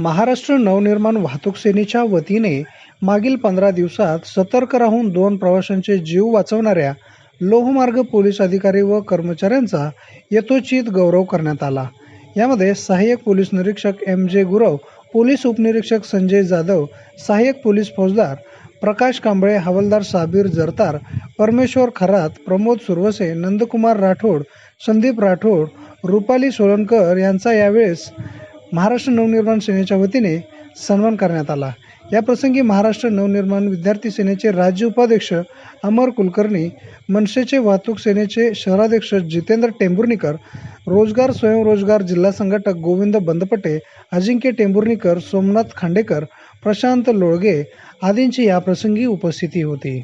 महाराष्ट्र नवनिर्माण वाहतूक सेनेच्या वतीने मागील पंधरा दिवसात सतर्क राहून दोन प्रवाशांचे जीव वाचवणाऱ्या लोहमार्ग पोलीस अधिकारी व कर्मचाऱ्यांचा यथोचित गौरव करण्यात आला. यामध्ये सहाय्यक पोलीस निरीक्षक एम जे गुरव पोलीस उपनिरीक्षक संजय जाधव सहाय्यक पोलीस फौजदार प्रकाश कांबळे हवालदार साबीर जरतार परमेश्वर खरात प्रमोद सुरवसे नंदकुमार राठोड संदीप राठोड रुपाली सोलनकर यांचा यावेळेस महाराष्ट्र नवनिर्माण सेनेच्या वतीने सन्मान करण्यात आला. या प्रसंगी महाराष्ट्र नवनिर्माण विद्यार्थी सेनेचे राज्य उपाध्यक्ष अमर कुलकर्णी मनसेचे वाहतूक सेनेचे शहराध्यक्ष जितेंद्र टेंभुर्णीकर रोजगार स्वयंरोजगार जिल्हा संघटक गोविंद बंदपटे अजिंक्य टेंभुर्णीकर सोमनाथ खांडेकर प्रशांत लोळगे आदींची या प्रसंगी उपस्थिती होती.